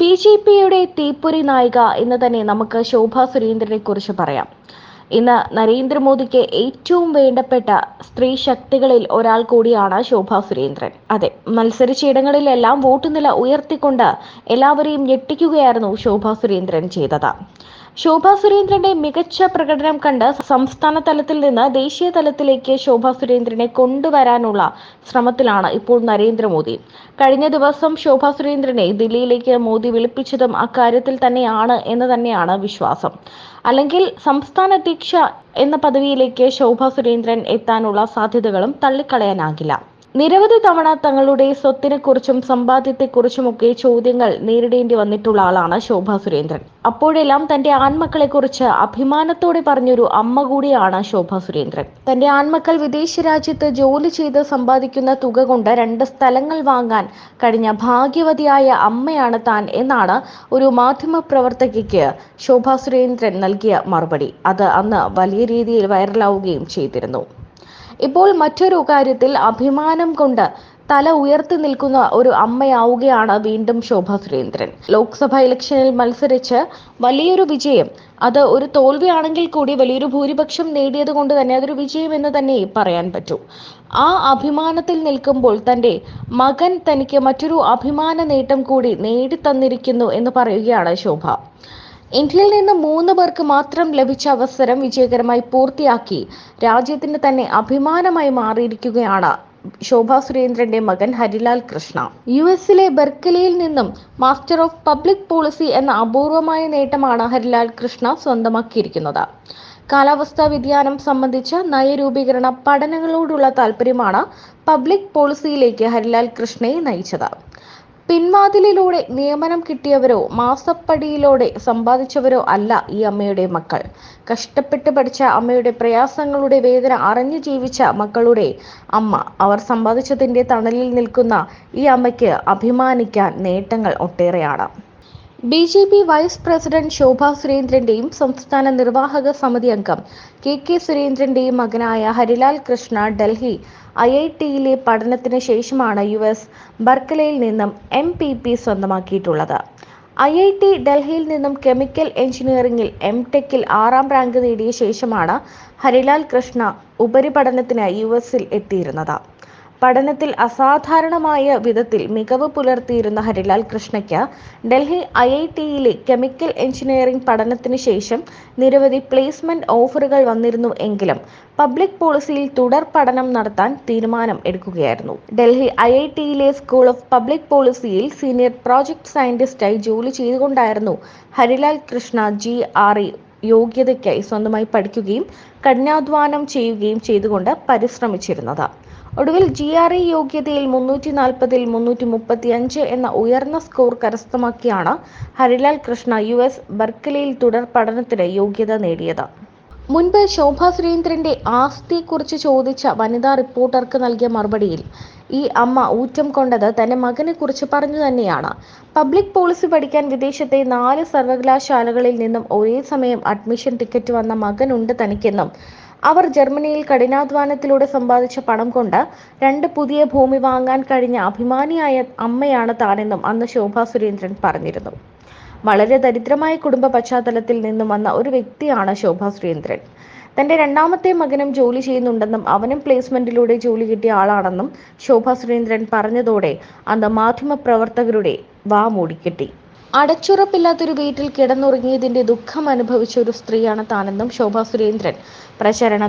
B J പിയുടെ തീപ്പൊരി നായിക എന്ന് തന്നെ നമുക്ക് ശോഭ സുരേന്ദ്രനെ കുറിച്ച് പറയാം. ഇന്ന് നരേന്ദ്രമോദിക്ക് ഏറ്റവും വേണ്ടപ്പെട്ട സ്ത്രീ ശക്തികളിൽ ഒരാൾ കൂടിയാണ് ശോഭ സുരേന്ദ്രൻ. അതെ മത്സരിച്ചിടങ്ങളിലെല്ലാം വോട്ട് നില ഉയർത്തിക്കൊണ്ട് എല്ലാവരെയും ഞെട്ടിക്കുകയായിരുന്നു ശോഭ സുരേന്ദ്രൻ ചെയ്തത്. ശോഭ സുരേന്ദ്രന്റെ മികച്ച പ്രകടനം കണ്ട് സംസ്ഥാന തലത്തിൽ നിന്ന് ദേശീയ തലത്തിലേക്ക് ശോഭ സുരേന്ദ്രനെ കൊണ്ടുവരാനുള്ള ശ്രമത്തിലാണ് ഇപ്പോൾ നരേന്ദ്രമോദി. കഴിഞ്ഞ ദിവസം ശോഭ സുരേന്ദ്രനെ ദില്ലിയിലേക്ക് മോദി വിളിപ്പിച്ചതും അക്കാര്യത്തിൽ തന്നെയാണ് എന്ന് തന്നെയാണ് വിശ്വാസം. അല്ലെങ്കിൽ സംസ്ഥാന അധ്യക്ഷ എന്ന പദവിയിലേക്ക് ശോഭ സുരേന്ദ്രൻ എത്താനുള്ള സാധ്യതകളും തള്ളിക്കളയാനാകില്ല. നിരവധി തവണ തങ്ങളുടെ സ്വത്തിനെക്കുറിച്ചും സമ്പാദ്യത്തെക്കുറിച്ചുമൊക്കെ ചോദ്യങ്ങൾ നേരിടേണ്ടി വന്നിട്ടുള്ള ആളാണ് ശോഭ സുരേന്ദ്രൻ. അപ്പോഴെല്ലാം തന്റെ ആൺമക്കളെക്കുറിച്ച് അഭിമാനത്തോടെ പറഞ്ഞൊരു അമ്മ കൂടിയാണ് ശോഭ സുരേന്ദ്രൻ. തന്റെ ആൺമക്കൾ വിദേശ രാജ്യത്ത് ജോലി ചെയ്ത് സമ്പാദിക്കുന്ന തുക കൊണ്ട് രണ്ട് സ്ഥലങ്ങൾ വാങ്ങാൻ കഴിഞ്ഞ ഭാഗ്യവതിയായ അമ്മയാണ് താൻ എന്നാണ് ഒരു മാധ്യമ പ്രവർത്തകയ്ക്ക് ശോഭ സുരേന്ദ്രൻ നൽകിയ മറുപടി. അത് അന്ന് വലിയ രീതിയിൽ വൈറലാവുകയും ചെയ്തിരുന്നു. ഇപ്പോൾ മറ്റൊരു കാര്യത്തിൽ അഭിമാനം കൊണ്ട് തല ഉയർത്തി നിൽക്കുന്ന ഒരു അമ്മയാവുകയാണ് വീണ്ടും ശോഭ സുരേന്ദ്രൻ. ലോക്സഭ ഇലക്ഷനിൽ മത്സരിച്ച് വലിയൊരു വിജയം അത് ഒരു തോൽവിയാണെങ്കിൽ കൂടി വലിയൊരു ഭൂരിപക്ഷം നേടിയത് കൊണ്ട് തന്നെ അതൊരു വിജയം എന്ന് തന്നെ പറയാൻ പറ്റൂ. ആ അഭിമാനത്തിൽ നിൽക്കുമ്പോൾ തന്റെ മകൻ തനിക്ക് മറ്റൊരു അഭിമാന നേട്ടം കൂടി നേടിത്തന്നിരിക്കുന്നു എന്ന് പറയുകയാണ് ശോഭ. ഇന്ത്യയിൽ നിന്ന് മൂന്ന് പേർക്ക് മാത്രം ലഭിച്ച അവസരം വിജയകരമായി പൂർത്തിയാക്കി. രാജ്യത്തിന് തന്നെ അഭിമാനമായി മാറിയിരിക്കുകയാണ് ശോഭാ സുരേന്ദ്രന്റെ മകൻ ഹരിലാൽ കൃഷ്ണ. യു എസിലെ ബെർക്കലിയിൽ നിന്നും മാസ്റ്റർ ഓഫ് പബ്ലിക് പോളിസി എന്ന അപൂർവമായ നേട്ടമാണ് ഹരിലാൽ കൃഷ്ണ സ്വന്തമാക്കിയിരിക്കുന്നത്. കാലാവസ്ഥാ വ്യതിയാനം സംബന്ധിച്ച നയരൂപീകരണ പഠനങ്ങളോടുള്ള താല്പര്യമാണ് പബ്ലിക് പോളിസിയിലേക്ക് ഹരിലാൽ കൃഷ്ണയെ നയിച്ചത്. പിൻവാതിലിലൂടെ നിയമനം കിട്ടിയവരോ മാസപ്പടിയിലൂടെ സമ്പാദിച്ചവരോ അല്ല ഈ അമ്മയുടെ മക്കൾ. കഷ്ടപ്പെട്ട് പഠിച്ച അമ്മയുടെ പ്രയാസങ്ങളുടെ വേദന അറിഞ്ഞു ജീവിച്ച മക്കളുടെ അമ്മ. അവർ സമ്പാദിച്ചതിന്റെ തണലിൽ നിൽക്കുന്ന ഈ അമ്മയ്ക്ക് അഭിമാനിക്കാൻ നേട്ടങ്ങൾ ഒട്ടേറെയാണ്. B J P vice president Shobha സുരേന്ദ്രന്റെയും സംസ്ഥാന നിർവാഹക സമിതി അംഗം കെ കെ സുരേന്ദ്രന്റെയും മകനായ ഹരിലാൽ കൃഷ്ണ ഡൽഹി ഐ ഐ ടിയിലെ പഠനത്തിന് ശേഷമാണ് യു എസ് ബർക്കലയിൽ നിന്നും എം പി പി സ്വന്തമാക്കിയിട്ടുള്ളത്. ഐ ഐ ടി ഡൽഹിയിൽ നിന്നും കെമിക്കൽ എഞ്ചിനീയറിംഗിൽ എം ടെക്കിൽ ആറാം റാങ്ക് നേടിയ ശേഷമാണ് ഹരിലാൽ കൃഷ്ണ ഉപരിപഠനത്തിനായി യു എസിൽ എത്തിയിരുന്നത്. പഠനത്തിൽ അസാധാരണമായ വിധത്തിൽ മികവ് പുലർത്തിയിരുന്ന ഹരിലാൽ കൃഷ്ണയ്ക്ക് ഡൽഹി ഐ ഐ ടിയിലെ കെമിക്കൽ എഞ്ചിനീയറിംഗ് പഠനത്തിന് ശേഷം നിരവധി പ്ലേസ്മെന്റ് ഓഫറുകൾ വന്നിരുന്നു എങ്കിലും പബ്ലിക് പോളിസിയിൽ തുടർ പഠനം നടത്താൻ തീരുമാനം എടുക്കുകയായിരുന്നു. ഡൽഹി ഐ ഐ ടിയിലെ സ്കൂൾ ഓഫ് പബ്ലിക് പോളിസിയിൽ സീനിയർ പ്രോജക്ട് സയന്റിസ്റ്റായി ജോലി ചെയ്തുകൊണ്ടായിരുന്നു Harilal Krishna G. R. E. യോഗ്യതയ്ക്കായി സ്വന്തമായി പഠിക്കുകയും കഠിനാധ്വാനം ചെയ്യുകയും ചെയ്തുകൊണ്ട് പരിശ്രമിച്ചിരുന്നത്. ഒടുവിൽ ജി ആർ ഇ യോഗ്യതയിൽ മുന്നൂറ്റി നാൽപ്പതിൽ മുന്നൂറ്റി മുപ്പത്തി അഞ്ച് എന്ന ഉയർന്ന സ്കോർ കരസ്ഥമാക്കിയാണ് ഹരിലാൽ കൃഷ്ണ യു എസ് ബർക്കലിയിൽ തുടർ പഠനത്തിന് യോഗ്യത നേടിയത്. മുൻപ് ശോഭ സുരേന്ദ്രന്റെ ആസ്തിയെക്കുറിച്ച് ചോദിച്ച വനിതാ റിപ്പോർട്ടർക്ക് നൽകിയ മറുപടിയിൽ ഈ അമ്മ ഊറ്റം കൊണ്ടത് തന്റെ മകനെ കുറിച്ച് പറഞ്ഞു തന്നെയാണ്. പബ്ലിക് പോളിസി പഠിക്കാൻ വിദേശത്തെ നാല് സർവകലാശാലകളിൽ നിന്നും ഒരേ സമയം അഡ്മിഷൻ ടിക്കറ്റ് വന്ന മകനുണ്ട് തനിക്കെന്നും അവർ ജർമ്മനിയിൽ കഠിനാധ്വാനത്തിലൂടെ സമ്പാദിച്ച പണം കൊണ്ട് രണ്ട് പുതിയ ഭൂമി വാങ്ങാൻ കഴിഞ്ഞ അഭിമാനിയായ അമ്മയാണ് താനെന്നും അന്ന് ശോഭ സുരേന്ദ്രൻ പറഞ്ഞിരുന്നു. വളരെ ദരിദ്രമായ കുടുംബ പശ്ചാത്തലത്തിൽ നിന്നും വന്ന ഒരു വ്യക്തിയാണ് ശോഭ സുരേന്ദ്രൻ. തന്റെ രണ്ടാമത്തെ മകനും ജോലി ചെയ്യുന്നുണ്ടെന്നും അവനും പ്ലേസ്മെന്റിലൂടെ ജോലി കിട്ടിയ ആളാണെന്നും ശോഭ സുരേന്ദ്രൻ പറഞ്ഞതോടെ അന്ന് മാധ്യമപ്രവർത്തകരുടെ വാ മൂടിക്കെട്ടി. അടച്ചുറപ്പില്ലാത്തൊരു വീട്ടിൽ കിടന്നുറങ്ങിയതിന്റെ ദുഃഖം അനുഭവിച്ച ഒരു സ്ത്രീയാണ് താനെന്നും ശോഭാ സുരേന്ദ്രൻ. പ്രചരണ